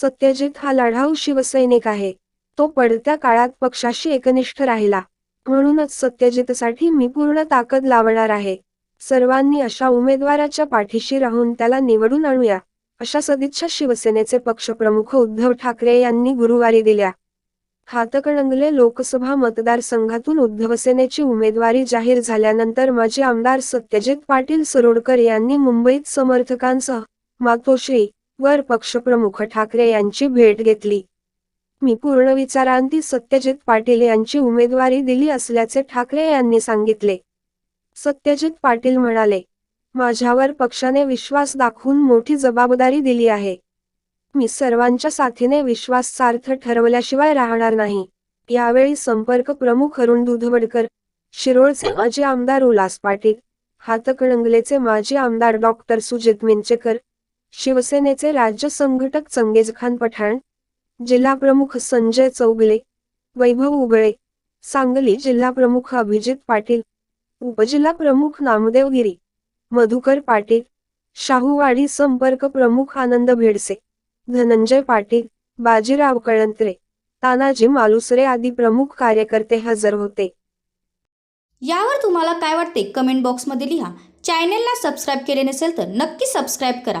सत्यजित हा लढाऊ शिवसैनिक आहे. तो पडत्या काळात पक्षाशी एकनिष्ठ राहिला. म्हणूनच सत्यजितसाठी मी पूर्ण ताकद लावणार आहे. सर्वांनी अशा उमेदवाराच्या पाठीशी राहून त्याला निवडून आणूया अशा सदिच्छा शिवसेनेचे पक्षप्रमुख उद्धव ठाकरे यांनी गुरुवारी दिल्या. हातकणंगले लोकसभा मतदारसंघातून उद्धवसेनेची उमेदवारी जाहीर झाल्यानंतर माजी आमदार सत्यजित पाटील सरोडकर यांनी मुंबईत समर्थकांसह मातोश्री वर पक्षप्रमुख ठाकरे यांची भेट घेतली. मी पूर्ण विचारांती सत्यजित पाटील यांची उमेदवारी दिली असल्याचे ठाकरे यांनी सांगितले. सत्यजित पाटील म्हणाले माझ्यावर पक्षाने विश्वास दाखवून मोठी जबाबदारी दिली आहे. मी सर्वांच्या साथीने विश्वासार्थ ठरवल्याशिवाय राहणार नाही. यावेळी संपर्क प्रमुख अरुण दुधवडकर शिरोळचे माजी आमदार उल्हास पाटील हातकणंगलेचे माजी आमदार डॉक्टर सुजित मिंचेकर शिवसेनेचे राज्य संघटक चंगेजखान पठाण जिल्हा प्रमुख संजय चौगले वैभव उगळे सांगली जिल्हा प्रमुख अभिजित पाटील उपजिल्हा प्रमुख नामदेव गिरी मधुकर पाटील शाहूवाडी संपर्क प्रमुख आनंद भेडसे धनंजय पाटील बाजीराव कळंत्रे तानाजी मालुसरे आदी प्रमुख कार्यकर्ते हजर होते. यावर तुम्हाला काय वाटते? कमेंट बॉक्समध्ये लिहा. चॅनेलला सबस्क्राईब केले नसेल तर नक्की सबस्क्राईब करा.